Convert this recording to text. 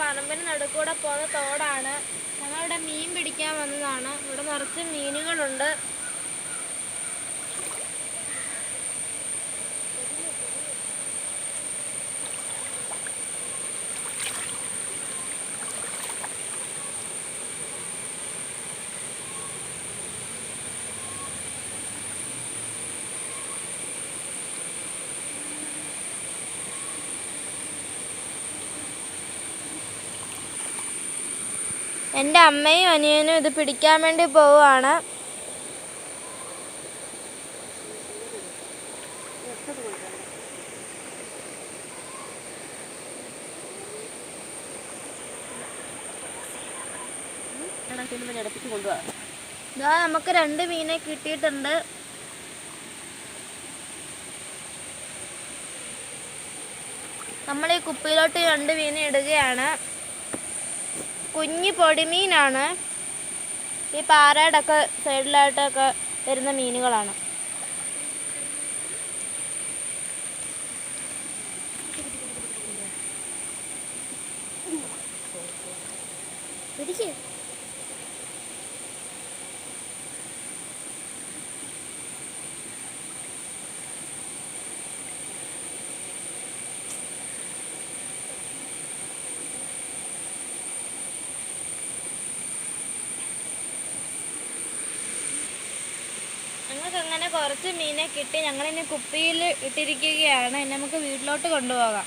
പറമ്പിന് നടുക്കൂടെ പോകുന്ന തോടാണ്. ഞങ്ങളിവിടെ മീൻ പിടിക്കാൻ വന്നതാണ്. ഇവിടെ നിറച്ച് മീനുകളുണ്ട്. എന്റെ അമ്മയും അനിയനും ഇത് പിടിക്കാൻ വേണ്ടി പോവുകയാണ്. നമുക്ക് രണ്ട് മീനെ കിട്ടിയിട്ടുണ്ട്. നമ്മൾ ഈ കുപ്പിയിലോട്ട് രണ്ട് മീനെ ഇടുകയാണ്. കുഞ്ഞു പൊടിമീനാണ്. ഈ പാറയുടെ ഒക്കെ സൈഡിലായിട്ടൊക്കെ വരുന്ന മീനുകളാണ്. പിടിക്ക്. ഞങ്ങൾക്ക് അങ്ങനെ കുറച്ച് മീനെ കിട്ടി. ഞങ്ങളിനി കുപ്പിയിൽ ഇട്ടിരിക്കുകയാണ്. ഇനി നമുക്ക് വീട്ടിലോട്ട് കൊണ്ടുപോകാം.